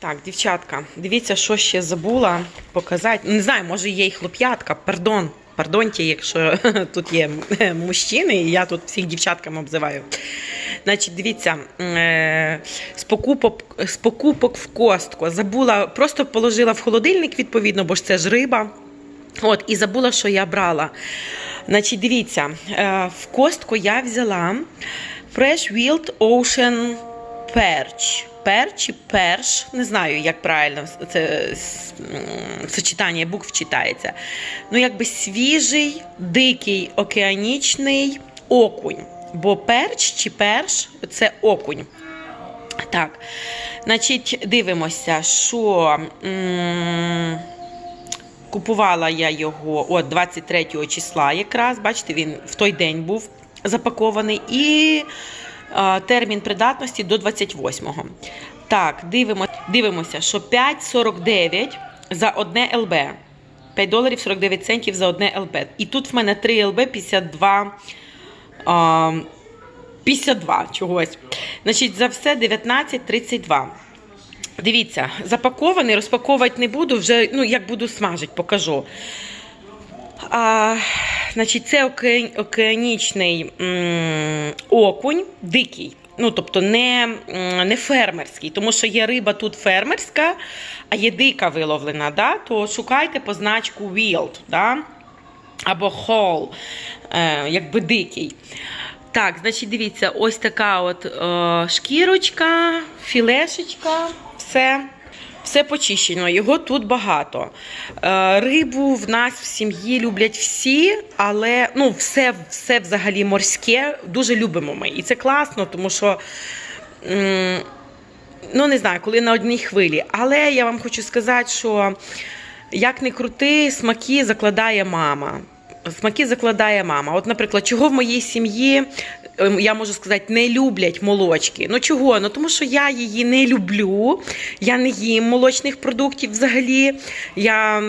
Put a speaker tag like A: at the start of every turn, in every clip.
A: Так, дівчатка, дивіться, що ще забула показати. Не знаю, може є й хлоп'ятка, пардон. Пардонте, якщо тут є мужчини, і я тут всіх дівчаткам обзиваю. Значить, дивіться, е, з покупок, з покупок в костку забула, просто положила в холодильник, відповідно, бо ж це ж риба. От, і забула, що я брала. Значить, дивіться, е, в костку я взяла Fresh Wild Ocean Perch. Перч чи перш, не знаю, як правильно це сочетання букв читається. Ну, якби свіжий, дикий океанічний окунь. Бо перч чи перш це окунь. Так, значить, дивимося, що. м, Купувала я його от 23 числа якраз, бачите, він в той день був запакований. І термін придатності до 28-го. Так, дивимо, дивимося, що 5,49 за одне ЛБ. 5 доларів 49 центів за одне ЛБ. І тут в мене 3 ЛБ 52. А, 52 чогось. Значить, за все 19,32. Дивіться, запакований, розпаковувати не буду, вже ну, як буду смажити, покажу. А, значить, це оке- океанічний м, окунь, дикий. Ну, тобто не, не фермерський, тому що є риба тут фермерська, а є дика виловлена. Да? То шукайте позначку wild, да? або whole, е, якби дикий. Так, значить, дивіться, ось така от е, шкірочка, філешечка, все. Все почищено, його тут багато. Е, рибу в нас в сім'ї люблять всі, але ну, все, все взагалі морське дуже любимо ми. І це класно, тому що. Ну, не знаю, коли на одній хвилі. Але я вам хочу сказати, що як не крути, смаки закладає мама. Смаки закладає мама. От, наприклад, чого в моїй сім'ї, ем, я можу сказати, не люблять молочки. Ну чого? Ну тому що я її не люблю, я не їм молочних продуктів взагалі. Я,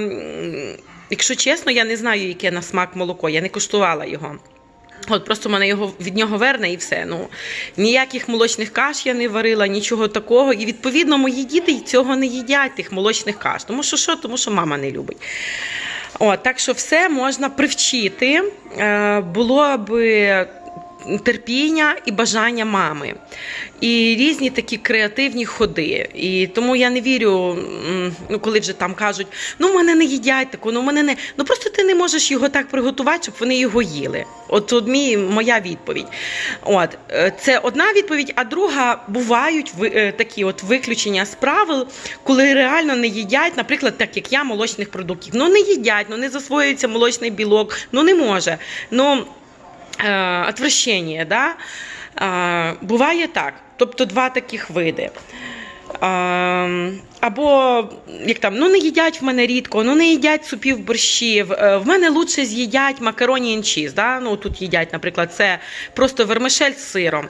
A: якщо чесно, я не знаю, яке на смак молоко, я не куштувала його. От просто мене його від нього верне і все. Ну ніяких молочних каш я не варила, нічого такого. І відповідно мої діти цього не їдять, тих молочних каш. Тому що що? Тому що мама не любить. От, так що все можна привчити. Е, було би терпіння і бажання мами. І різні такі креативні ходи. І тому я не вірю, ну коли вже там кажуть, ну в мене не їдять таку, ну в мене не. Ну просто ти не можеш його так приготувати, щоб вони його їли. От, от мій, моя відповідь. От е, це одна відповідь, а друга бувають е, такі от виключення з правил, коли реально не їдять, наприклад, так як я, молочних продуктів. Ну не їдять, ну не засвоюється молочний білок, ну не може. Ну отвращення, да? Е, буває так. Тобто два таких види. Або як там, ну не їдять в мене рідко, ну не їдять супів борщів. Е, В мене лучше з'їдять макароні cheese, Да? Ну тут їдять, наприклад, це просто вермишель з сиром.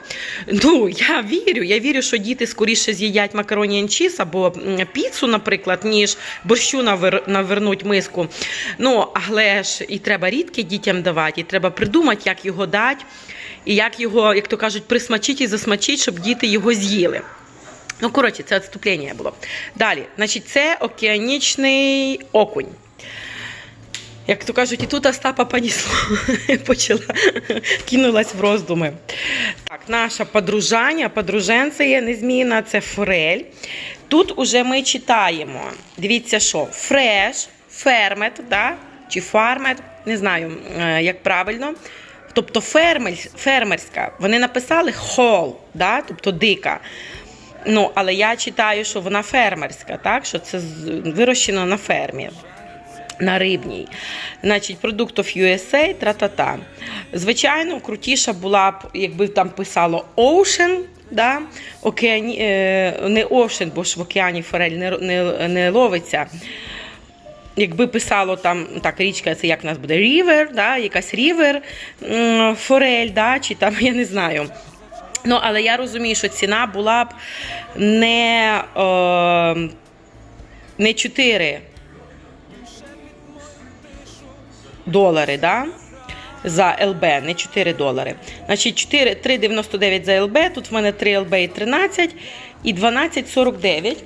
A: Ну я вірю, я вірю, що діти скоріше з'їдять макароні cheese або піцу, наприклад, ніж борщу навер, навернуть миску. Ну, але ж і треба рідке дітям давати, і треба придумати, як його дати, і як його, як то кажуть, присмачити і засмачити, щоб діти його з'їли. Ну, коротше, це відступлення було. Далі, значить, це океанічний окунь. Як то кажуть, і тут Остапа понісло, почала, кинулась в роздуми. Так, наша подружання, подруженція незмінна, це форель. Тут уже ми читаємо. Дивіться, що фреш, фермет, да? чи фармет, не знаю, е, як правильно. Тобто фермерська. Вони написали хол, да? тобто дика. Ну, але я читаю, що вона фермерська, так? що це вирощено на фермі. На рибній. Значить, продуктів USA, тра-та-та. Звичайно, крутіша була б, якби там писало Ocean, да? Океані, е, не Ocean, бо ж в океані форель не, не, не ловиться. Якби писало там так, річка, це як у нас буде River, да? якась River, форель, да? чи там, я не знаю. Ну, але я розумію, що ціна була б не, е, не 4 долари, да? За ЛБ, не 4 долари. Значить, 4, 3,99 за ЛБ, тут в мене 3 ЛБ і 13, і 12,49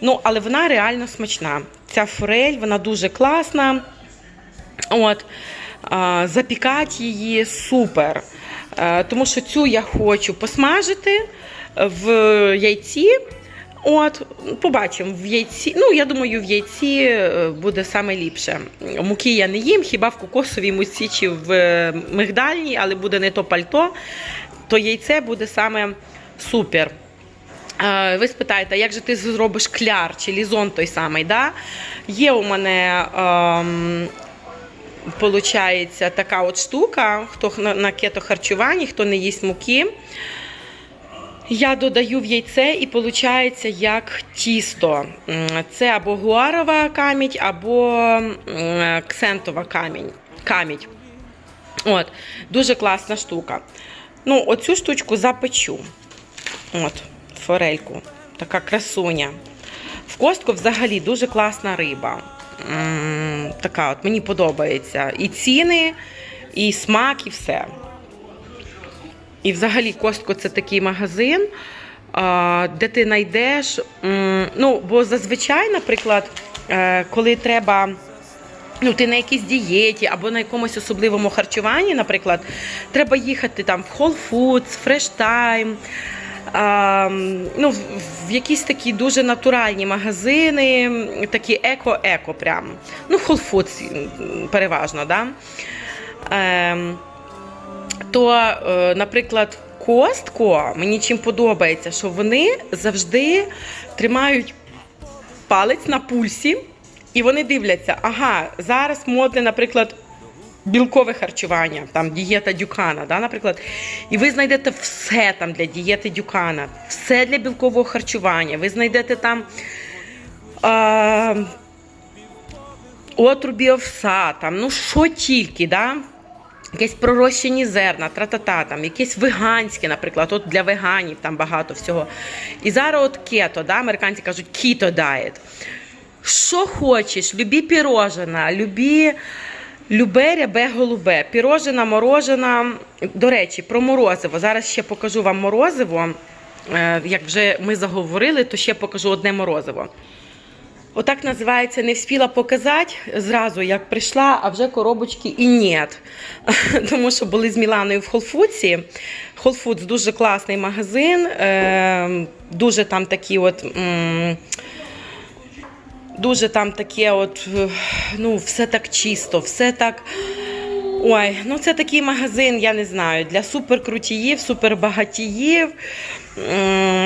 A: Ну, але вона реально смачна. Ця форель, вона дуже класна. От, а, запікати її супер. Тому що цю я хочу посмажити в яйці. От, побачимо в яйці. Ну, я думаю, в яйці е, буде саме ліпше. Муки я не їм, хіба в кокосовій муці чи в е, мигдальній, але буде не то пальто, то яйце буде саме супер. Ви спитаєте, як же ти зробиш кляр чи лізон той самий? Да? Є у мене. Ем, Получається така от штука, хто на, кетохарчуванні, хто не їсть муки. Я додаю в яйце і виходить як тісто. Це або гуарова камідь, або ксентова камінь. дуже класна штука. Ну, оцю штучку запечу. От, форельку. Така красуня. В костку взагалі дуже класна риба. Така от мені подобається. І ціни, і смак, і все. І взагалі Костко це такий магазин, де ти знайдеш. Ну, бо зазвичай, наприклад, е, коли треба. Ну, ти на якійсь дієті або на якомусь особливому харчуванні, наприклад, треба їхати там в Whole Foods, Fresh Time, ну, в, якісь такі дуже натуральні магазини, такі еко-еко прям. Ну, Foods переважно, да? Ем, то, е, наприклад, Костко мені чим подобається, що вони завжди тримають палець на пульсі, і вони дивляться, ага, зараз модне, наприклад. Білкове харчування, там дієта Дюкана, да, наприклад, і ви знайдете все там для дієти Дюкана, все для білкового харчування. Ви знайдете там а, отрубі овса, там, ну що тільки, да? якісь пророщені зерна, тра-та-та, там, якісь веганські, наприклад, от для веганів там багато всього. І зараз от кето, да, американці кажуть кіто дайет. Що хочеш, любі пірожена, любі. Любе рябе голубе, пірожена, морожена. До речі, про морозиво. Зараз ще покажу вам морозиво. Е, Як вже ми заговорили, то ще покажу одне морозиво. Отак називається не вспіла показати зразу, як прийшла, а вже коробочки і нет. Тому що були з Міланою в. Whole Foods дуже класний магазин, е, дуже там такі от. Дуже там таке, от, е, ну, все так чисто, все так. Ой, ну це такий магазин, я не знаю, для суперкрутіїв, супербагатіїв.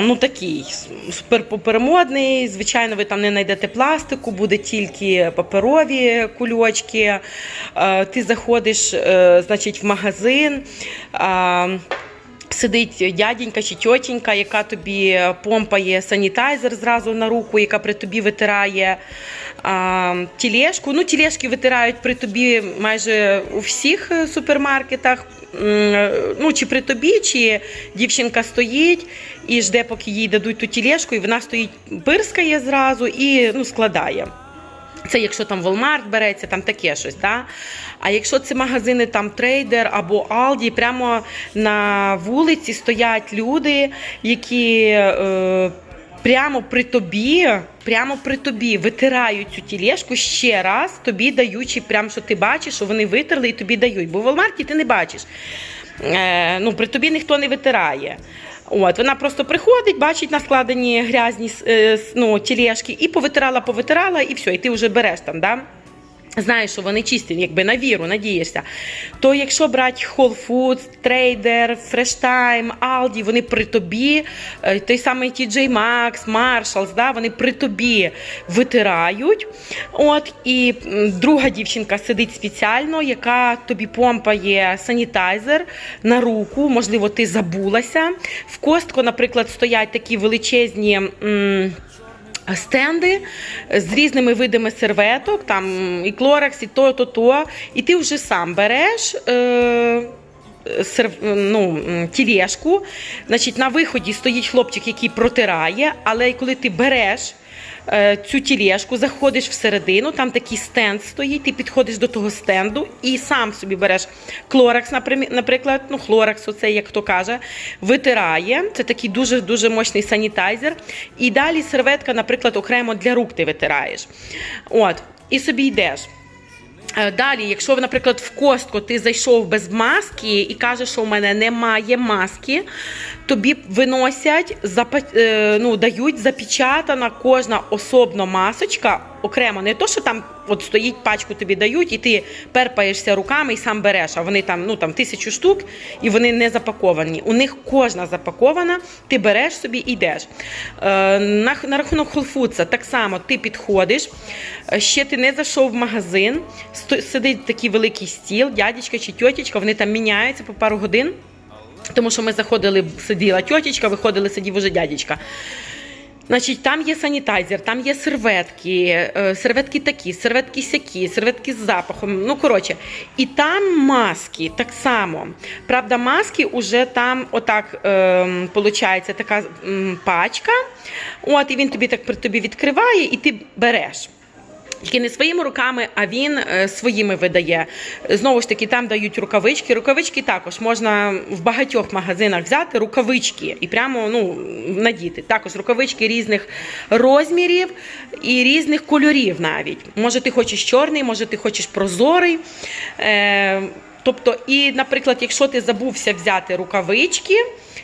A: Ну такий суперпопермодний. Звичайно, ви там не знайдете пластику, буде тільки паперові кульочки. Е, Ти заходиш, е, значить, в магазин. Е, Сидить дяденька чи тьотінька, яка тобі помпає санітайзер зразу на руку, яка при тобі витирає а, тілешку. Ну, тілешки витирають при тобі майже у всіх е, супермаркетах. Ну, чи при тобі, чи дівчинка стоїть і жде, поки їй дадуть ту тілешку, і вона стоїть, пирскає зразу і ну, складає. Це якщо там Walmart береться, там таке щось. Да? А якщо це магазини там трейдер або Aldi, прямо на вулиці стоять люди, які е, прямо при тобі, прямо при тобі витирають цю тілешку ще раз, тобі даючи, прямо що ти бачиш, що вони витерли і тобі дають. Бо в Walmart ти не бачиш. Е, ну, при тобі ніхто не витирає. От, вона просто приходить, бачить на складені грязні е, ну, тілешки і повитирала, повитирала, і все, і ти вже береш там. Да? Знаєш, що вони чисті, якби на віру, надієшся. То якщо брати Whole Foods, Trader, Fresh Time, Aldi, вони при тобі, е, той самий TJ Maxx, Marshalls, да, вони при тобі витирають. От, і друга дівчинка сидить спеціально, яка тобі помпає санітайзер на руку, можливо, ти забулася. В Костко, наприклад, стоять такі величезні. м, Стенди з різними видами серветок, там і клоракс, і то, то, то. І ти вже сам береш. Е- ну, тілешку. Значить, на виході стоїть хлопчик, який протирає, але коли ти береш е, цю тілешку, заходиш всередину, там такий стенд стоїть, ти підходиш до того стенду і сам собі береш клоракс, наприклад, ну хлоракс, оце як хто каже, витирає. Це такий дуже дуже мощний санітайзер. І далі серветка, наприклад, окремо для рук ти витираєш. От, і собі йдеш. Е, Далі, якщо, наприклад, в костку ти зайшов без маски і кажеш, що у мене немає маски, тобі виносять, е, ну, дають запечатана кожна особна масочка окремо. Не то, що там от стоїть пачку тобі дають, і ти перпаєшся руками і сам береш, а вони там, ну, там тисячу штук, і вони не запаковані. У них кожна запакована, ти береш собі і йдеш. Е, на, на рахунок Foods так само ти підходиш, е, ще ти не зайшов в магазин, сто- сидить такий великий стіл, дядечка чи тьотечка, вони там міняються по пару годин. Тому що ми заходили, сиділа тьотечка, виходили, сидів уже дядечка. Значить, там є санітайзер, там є серветки, е, серветки такі, серветки сякі, серветки з запахом. Ну, коротше, і там маски так само. Правда, маски уже там, отак, ем, получається, така пачка. От, і він тобі так при тобі відкриває, і ти береш. Тільки не своїми руками, а він е, своїми видає. Знову ж таки, там дають рукавички. Рукавички також можна в багатьох магазинах взяти рукавички і прямо ну, надіти. Також рукавички різних розмірів і різних кольорів навіть. Може, ти хочеш чорний, може, ти хочеш прозорий. Е, тобто, і, наприклад, якщо ти забувся взяти рукавички,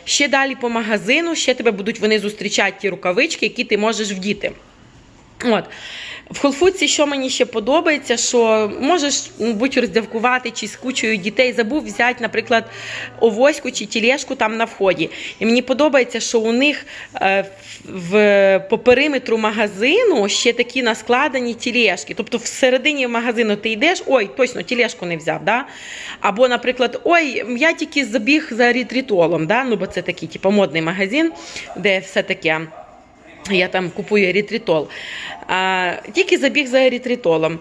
A: ще далі по магазину, ще тебе будуть вони зустрічати ті рукавички, які ти можеш вдіти. От. В холфуці, що мені ще подобається, що можеш м, будь роздявкувати чи з кучою дітей, забув взяти, наприклад, овоську чи тілешку там на вході. І мені подобається, що у них е, в, по периметру магазину ще такі наскладені тілешки. Тобто всередині магазину ти йдеш, ой, точно тілешку не взяв. Да? Або, наприклад, ой, я тільки забіг за рітритолом, да? ну, бо це такий типу, модний магазин, де все таке. Я там купую ерітритол. А, тільки забіг за ерітритолом.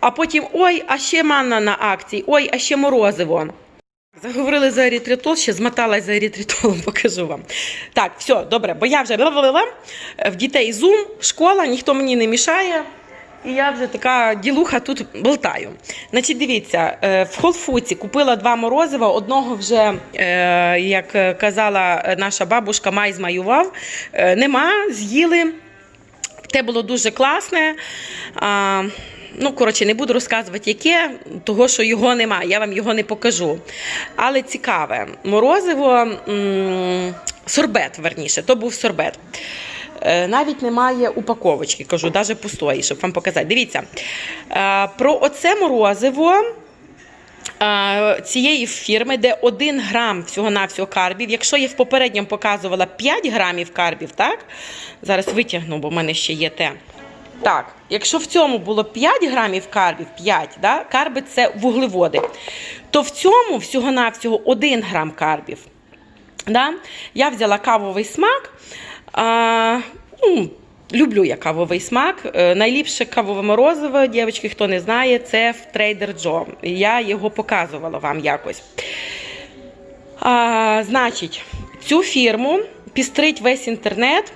A: А потім ой, а ще манна на акції, ой, а ще морозиво. Заговорили за ерітритол, ще змоталась за ерітритолом, покажу вам. Так, все, добре, бо я вже в дітей зум, школа, ніхто мені не мішає. І я вже така ділуха тут болтаю. Значить, дивіться, е, в Холфуці купила два морозива, одного вже, е, як казала наша бабушка, май змаював. Е, Нема, з'їли. Те було дуже класне. Ну, коротше, не буду розказувати, яке, того, що його нема, я вам його не покажу. Але цікаве, морозиво, сорбет, верніше, то був сорбет. Е, Навіть немає упаковочки, кажу, навіть пустої, щоб вам показати. Дивіться, е, про оце морозиво е, цієї фірми, де 1 грам всього-навсього карбів. Якщо я в попередньому показувала 5 грамів карбів, так? Зараз витягну, бо в мене ще є те. Так, якщо в цьому було 5 грамів карбів, 5, да? карби це вуглеводи, то в цьому всього-навсього 1 грам карбів. Да? Я взяла кавовий смак. А, ну, люблю я кавовий смак. Е, найліпше кавове морозиво, дівчатки, хто не знає, це в Trader Joe. Я його показувала вам якось. А, значить, цю фірму пістрить весь інтернет.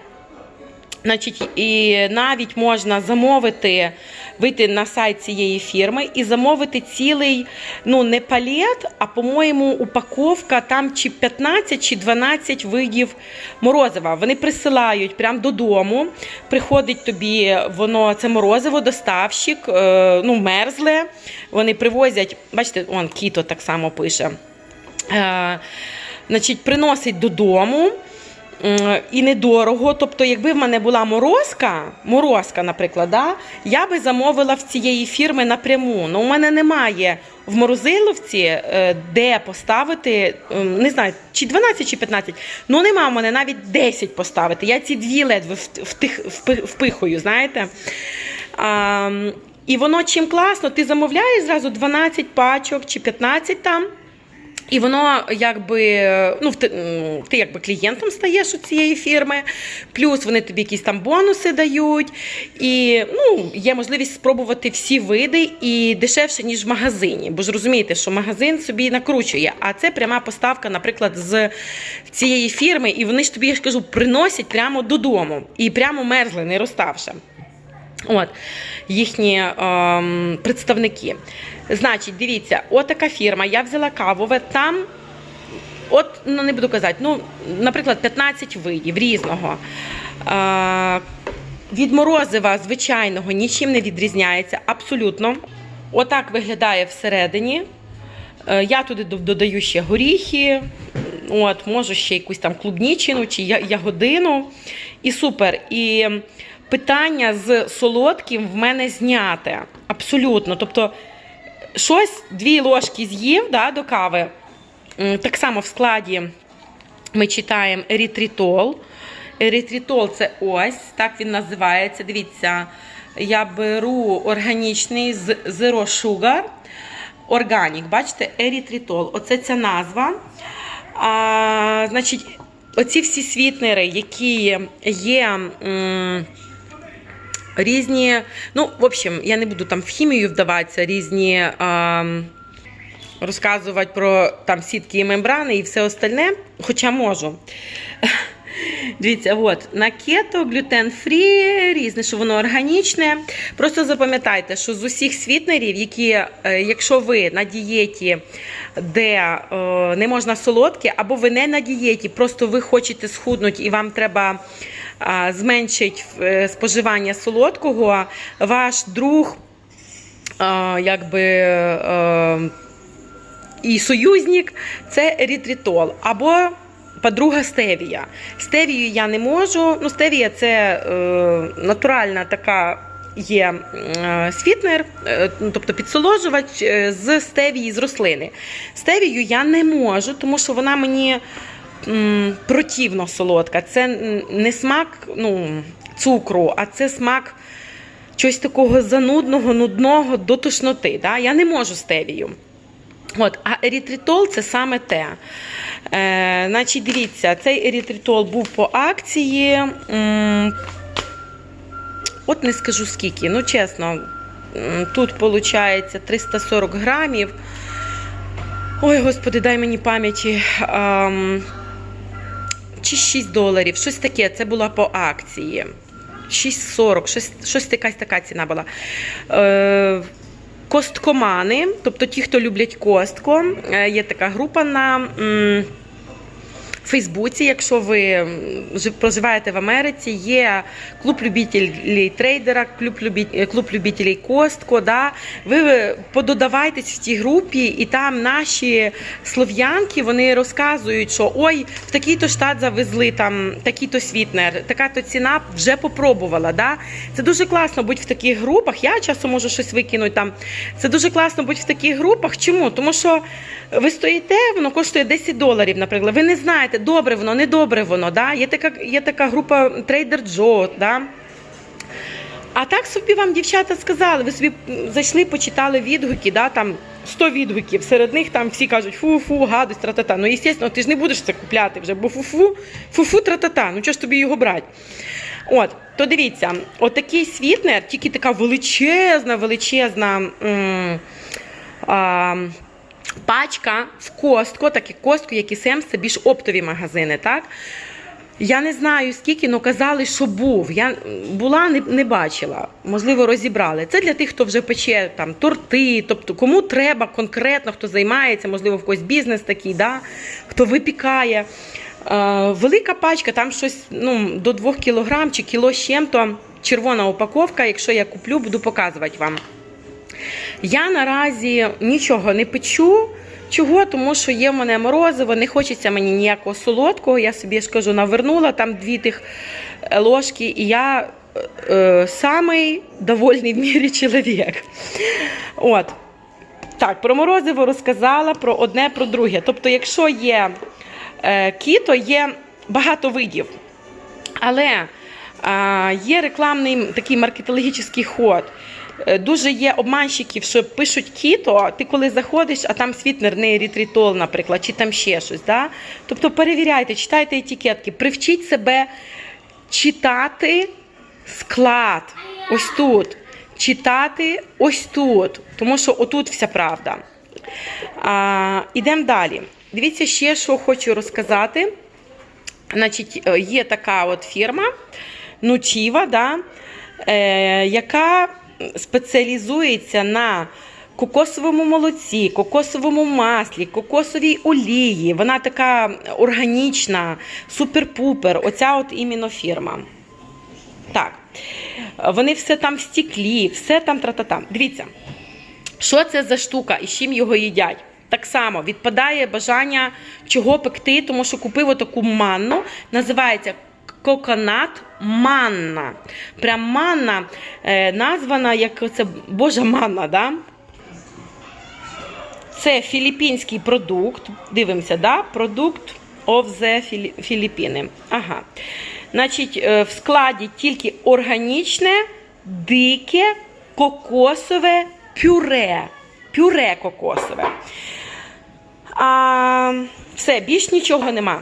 A: Значить, і навіть можна замовити, вийти на сайт цієї фірми і замовити цілий, ну не палет, а по-моєму, упаковка там чи 15 чи 12 видів морозива. Вони присилають прямо додому. Приходить тобі воно, це морозиво, доставщик, е, ну, мерзле. Вони привозять, бачите, он кіто так само пише. Е, значить, приносить додому. І недорого. Тобто, якби в мене була морозка, морозка, наприклад, да, я би замовила в цієї фірми напряму. Ну, у мене немає в морозиловці, е, де поставити, ем, не знаю, чи 12, чи 15. Ну, нема в мене навіть 10 поставити. Я ці дві ледве втих- впи- впихую, знаєте. А, і воно чим класно, ти замовляєш зразу 12 пачок чи 15 там. І воно якби ну ти, якби клієнтом стаєш у цієї фірми, плюс вони тобі якісь там бонуси дають, і ну, є можливість спробувати всі види і дешевше, ніж в магазині. Бо ж розумієте, що магазин собі накручує, а це пряма поставка, наприклад, з цієї фірми, і вони ж тобі, я ж кажу, приносять прямо додому і прямо мерзли, не розставши. От, їхні ем, представники. Значить, дивіться, отака фірма. Я взяла кавове, там, от, ну не буду казати, ну, наприклад, 15 видів різного. Е, від морозива звичайного нічим не відрізняється, абсолютно. Отак виглядає всередині. Е, Я туди додаю ще горіхи, от, можу ще якусь там клубнічину чи я- ягодину. І супер. І питання з солодким в мене зняте. Абсолютно. Тобто, щось, дві ложки з'їв да, до кави. Так само в складі ми читаємо ерітритол. Ерітритол це ось, так він називається. Дивіться, я беру органічний з Zero Sugar. Органік, бачите, ерітритол. Оце ця назва. А, значить, оці всі світнери, які є. м, Різні, ну, в общем, я не буду там в хімію вдаватися, різні а, розказувати про там сітки і мембрани і все остальне, хоча можу. Дивіться, от на кето, глютен фрі, різне, що воно органічне. Просто запам'ятайте, що з усіх світнерів, які, е, якщо ви на дієті, де е, не можна солодке, або ви не на дієті, просто ви хочете схуднути і вам треба е, зменшити е, споживання солодкого, ваш друг, е, якби. е, і союзник це ерітритол або подруга стевія. Стевію я не можу. Ну, стевія це е, натуральна така. Є е, світнер, е, ну, тобто підсоложувач е, з стевії з рослини. Стевію я не можу, тому що вона мені противно солодка. Це не смак ну, цукру, а це смак чогось такого занудного, нудного до тошноти. Да? Я не можу стевію. От, а ерітритол це саме те. Е, значить, дивіться, цей ерітритол був по акції. М, От не скажу скільки, ну чесно, тут виходить 340 грамів. Ой, господи, дай мені пам'яті. Чи 6 доларів, щось таке. Це була по акції. 6,40, щось, щось якась така ціна була. Е, Косткомани, тобто ті, хто люблять костко, е, є така група на м, Фейсбуці. Якщо ви проживаєте в Америці, є клуб любителів трейдера, клуб, е, любителів костко. Да? Ви пододавайтесь в тій групі, і там наші слов'янки вони розказують, що ой, в такий-то штат завезли там такий-то світнер, така-то ціна вже попробувала. Да? Це дуже класно бути в таких групах. Я часом можу щось викинути там. Це дуже класно бути в таких групах. Чому? Тому що ви стоїте, воно коштує 10 доларів, наприклад. Ви не знаєте, добре воно, не добре воно. Да? Є, така, є така група Trader Joe, да? А так собі вам дівчата сказали, ви собі зайшли, почитали відгуки, да, там 100 відгуків, серед них там всі кажуть фу-фу, гадость, тра-та-та. Ну, звісно, ти ж не будеш це купляти вже, бо фу-фу, фу-фу, тра-та-та. Ну чого ж тобі його брати? От, то дивіться, отакий світнер, тільки така величезна, величезна. М- а, Пачка в Костко, так і Костко, як і Семс, це більш оптові магазини, так? Я не знаю скільки, але казали, що був. Я була, не, не бачила. Можливо, розібрали. Це для тих, хто вже пече там торти, тобто кому треба конкретно, хто займається, можливо, в когось бізнес такий, да? хто випікає. Е, велика пачка, там щось ну, до 2 кілограм чи кіло з чим-то. Червона упаковка. Якщо я куплю, буду показувати вам. Я наразі нічого не печу. Чого? Тому що є в мене морозиво, не хочеться мені ніякого солодкого. Я собі ж кажу, навернула там дві тих е, ложки, і я е, е, самий довольний в мірі чоловік. От. Так, про морозиво розказала, про одне, про друге. Тобто, якщо є е, кіто, є багато видів. Але а, є рекламний такий маркетологічний ход. Е, Дуже є обманщиків, що пишуть кіто, ти коли заходиш, а там світнер, не ерітритол, наприклад, чи там ще щось. Да? Тобто перевіряйте, читайте етикетки, привчіть себе читати склад. Ось тут. Читати ось тут. Тому що отут вся правда. Ідемо далі. Дивіться ще, що хочу розказати. Значить, е, є така от фірма Нучіва, да? е, яка спеціалізується на кокосовому молоці, кокосовому маслі, кокосовій олії. Вона така органічна, супер-пупер. Оця от іменно фірма. Так. Вони все там в стеклі, все там тра-та-та. Дивіться, що це за штука і з чим його їдять? Так само відпадає бажання чого пекти, тому що купив отаку манну, називається коконат манна. Прям манна е, названа як це Божа манна, да? Це філіппінський продукт. Дивимося, да? Продукт of the Філіппіни. Ага. Значить, е, в складі тільки органічне, дике, кокосове пюре. Пюре кокосове. А, все, більш нічого нема.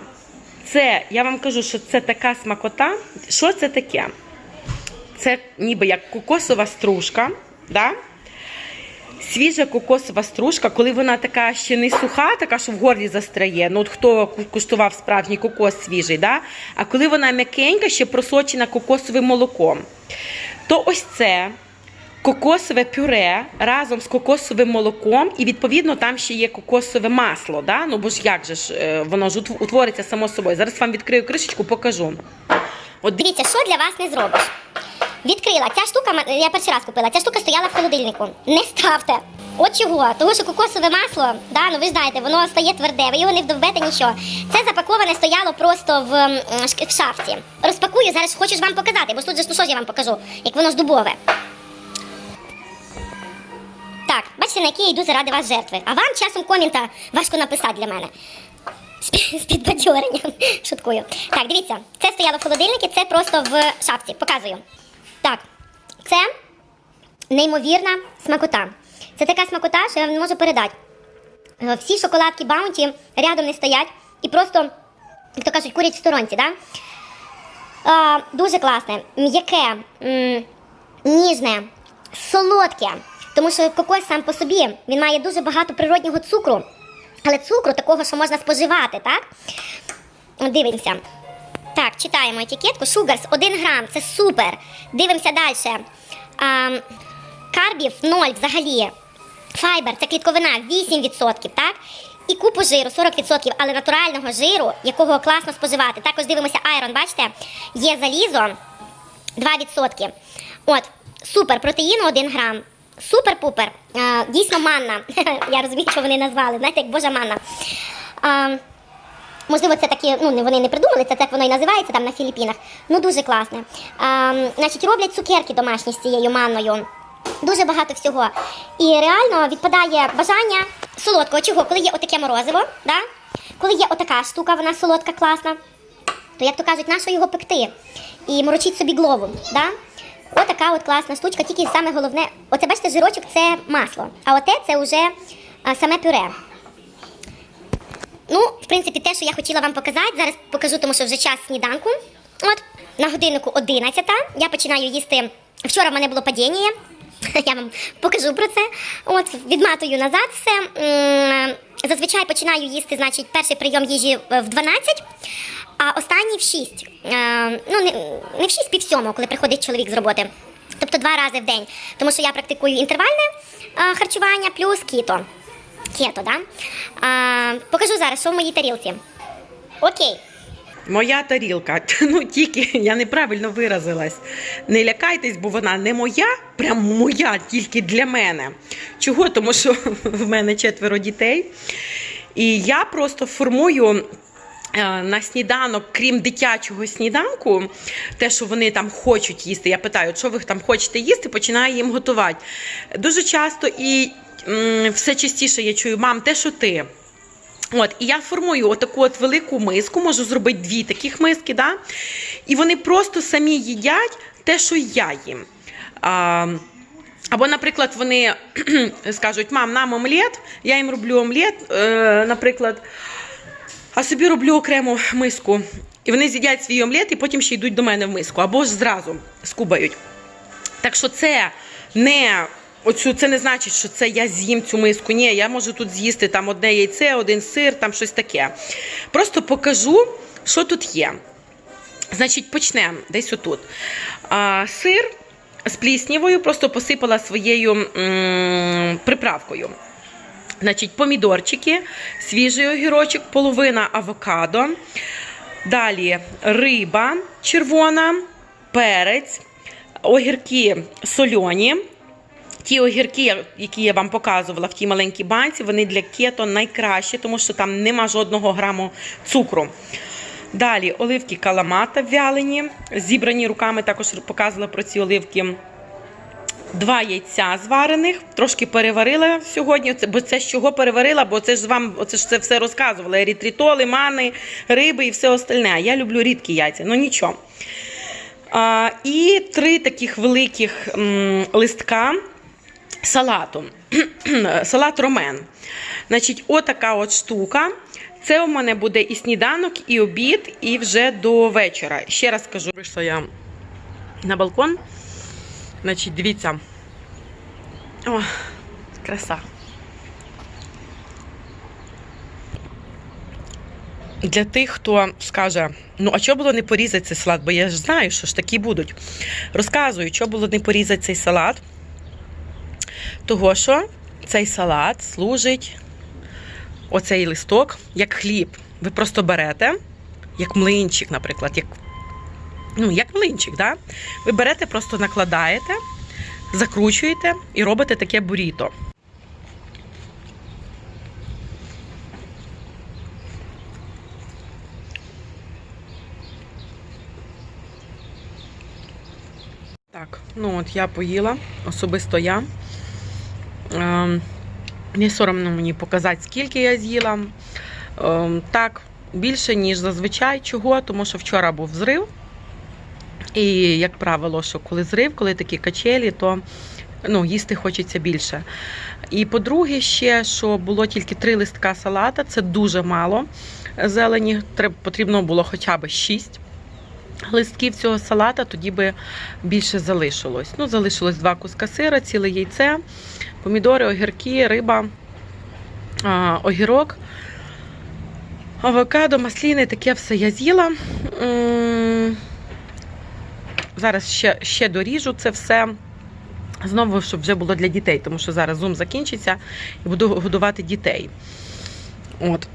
A: Це, я вам кажу, що це така смакота. Що це таке? Це ніби як кокосова стружка. Да? Свіжа кокосова стружка, коли вона така ще не суха, така, що в горлі застряє. Ну, от хто куштував справжній кокос свіжий, да? а коли вона м'якенька, ще просочена кокосовим молоком. То ось це кокосове пюре разом з кокосовим молоком, і відповідно там ще є кокосове масло. Да? Ну бо ж як же ж е, воно ж утв- утвориться само собою. Зараз вам відкрию кришечку, покажу. От
B: Дивіться, що для вас не зробиш. Відкрила. Ця штука, я перший раз купила, ця штука стояла в холодильнику. Не ставте. От чого? Тому що кокосове масло, да, ну ви знаєте, воно стає тверде, ви його не вдовбете нічого. Це запаковане стояло просто в, в шафці. Розпакую, зараз хочу ж вам показати, бо тут же що ж я вам покажу, як воно ж дубове. Так, бачите, на які я йду заради вас жертви. А вам часом комента важко написати для мене. З підбадьоренням. Шуткую. Так, дивіться, це стояло в холодильнику, це просто в шапці. Показую. Так, це неймовірна смакота. Це така смакота, що я вам не можу передати. Е, Всі шоколадки Баунті рядом не стоять і просто, як то кажуть, курять в сторонці, да? А, дуже класне, м'яке, ніжне, солодке. Тому що кокос сам по собі він має дуже багато природнього цукру. Але цукру такого, що можна споживати, так? Дивимося. Так, читаємо етикетку. Шугарс 1 грам, це супер. Дивимося далі. Карбів 0 взагалі. Файбер це клітковина 8%, так? І купу жиру 40%, але натурального жиру, якого класно споживати. Також дивимося айрон, бачите? Є залізо 2%. От, супер, протеїну 1 грам. Супер-пупер. Дійсно манна. Я розумію, що вони назвали, знаєте, як божа манна. Можливо, це такі, ну вони не придумали, це так воно і називається там на Філіппінах. Ну дуже класне. Значить, роблять цукерки домашні з цією манною. Дуже багато всього. І реально відпадає бажання солодкого. Чого? Коли є отаке морозиво, да? коли є отака штука, вона солодка, класна, то як то кажуть, нащо його пекти? І морочить собі голову. Да? Отака от класна штучка, тільки саме головне, оце бачите, жирочок це масло, а оте це вже саме пюре. Ну, в принципі, те, що я хотіла вам показати, зараз покажу, тому що вже час сніданку. От, на годиннику 11. Я починаю їсти. Вчора в мене було падіння. Я вам покажу про це. От, відматую назад все. Зазвичай починаю їсти, значить, перший прийом їжі е, в 12, а останній в 6. Е, Ну, не, в 6, пів сьомого, коли приходить чоловік з роботи. Тобто два рази в день. Тому що я практикую інтервальне е, харчування плюс кіто. Кето, да? А, покажу зараз, що в моїй тарілці. Окей.
A: Моя тарілка. Ну тільки я неправильно виразилась. Не лякайтесь, бо вона не моя, прям моя, тільки для мене. Чого? Тому що в мене четверо дітей. І я просто формую. Е, На сніданок, крім дитячого сніданку, те, що вони там хочуть їсти, я питаю, що ви там хочете їсти, починаю їм готувати. Дуже часто і все частіше я чую, мам, те, що ти. От, і я формую отаку от велику миску, можу зробити дві таких миски, да? і вони просто самі їдять те, що я їм. А, або, наприклад, вони скажуть, мам, нам омлет, я їм роблю омлет, е, наприклад, а собі роблю окрему миску. І вони з'їдять свій омлет і потім ще йдуть до мене в миску, або ж зразу скубають. Так що це не оцю, це не значить, що це я з'їм цю миску. Ні, я можу тут з'їсти там одне яйце, один сир, там щось таке. Просто покажу, що тут є. Значить, почнемо десь отут. А, сир з пліснівою, просто посипала своєю м, приправкою. Значить, помідорчики, свіжий огірочок, половина авокадо. Далі риба червона, перець, огірки сольоні. Ті огірки, які я вам показувала в тій маленькій банці, вони для кето найкращі, тому що там нема жодного граму цукру. Далі оливки каламата вялені, зібрані руками, також показувала про ці оливки. Два яйця зварених, трошки переварила сьогодні. Це, бо це з чого переварила, бо це ж вам оце ж це все розказувала. Ерітритоли, мани, риби і все остальне. Я люблю рідкі яйця, ну нічого. А, і три таких великих м, листка салату. Салат ромен. Значить, отака от штука. Це у мене буде і сніданок, і обід, і вже до вечора. Ще раз кажу, вийшла я на балкон. Значить, дивіться. О, краса. Для тих, хто скаже, ну а чого було не порізати цей салат? Бо я ж знаю, що ж такі будуть. Розказую, що було не порізати цей салат. Того, що цей салат служить, оцей листок, як хліб. Ви просто берете, як млинчик, наприклад, як, ну, як млинчик, да? ви берете, просто накладаєте, закручуєте і робите таке буріто. Так, ну от я поїла, особисто я. Ем, не соромно мені показати, скільки я з'їла. Ем, так, більше, ніж зазвичай. Чого? Тому що вчора був зрив. І, як правило, що коли зрив, коли такі качелі, то ну, їсти хочеться більше. І по-друге, ще що було тільки три листка салата, це дуже мало зелені. Потрібно було хоча б шість листків цього салата, тоді би більше залишилось. Ну, залишилось два куска сира, ціле яйце, помідори, огірки, риба, огірок, авокадо, масліни, таке все я з'їла. Зараз ще, ще доріжу це все. Знову, щоб вже було для дітей, тому що зараз зум закінчиться і буду годувати дітей. От.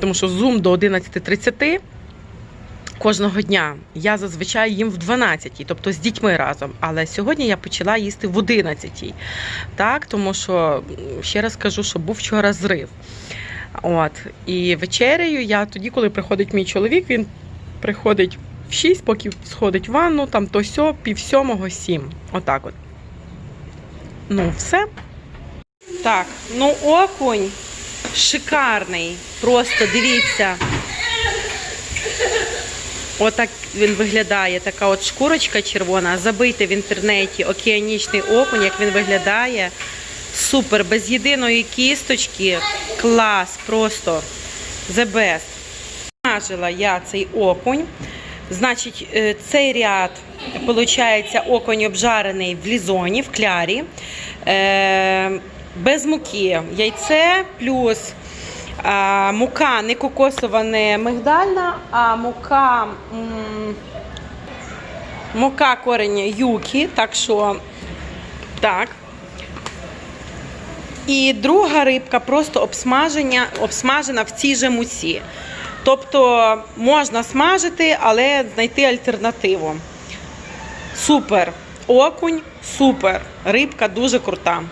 A: Тому що зум до 11.30 кожного дня. Я зазвичай їм в 12, тобто з дітьми разом. Але сьогодні я почала їсти в 11. Так, тому що ще раз кажу, що був вчора зрив. От. І вечерею я тоді, коли приходить мій чоловік, він приходить 6, поки сходить в ванну, там то сьо, пів сьомого, сім. Отак от. Ну, все. Так, ну окунь шикарний. Просто дивіться. Отак він виглядає, така от шкурочка червона, забийте в інтернеті океанічний окунь, як він виглядає. Супер, без єдиної кісточки. Клас, просто the best. Смажила я цей окунь. Значить, е, цей ряд, виходить, окунь обжарений в лізоні, в клярі. Е, без муки. Яйце плюс мука не кокосова, не мигдальна, а мука, мука корення юкі. Так що так. І друга рибка просто обсмажена в цій же муці. Тобто можна смажити, але знайти альтернативу. Супер. Окунь, супер. Рибка дуже крута.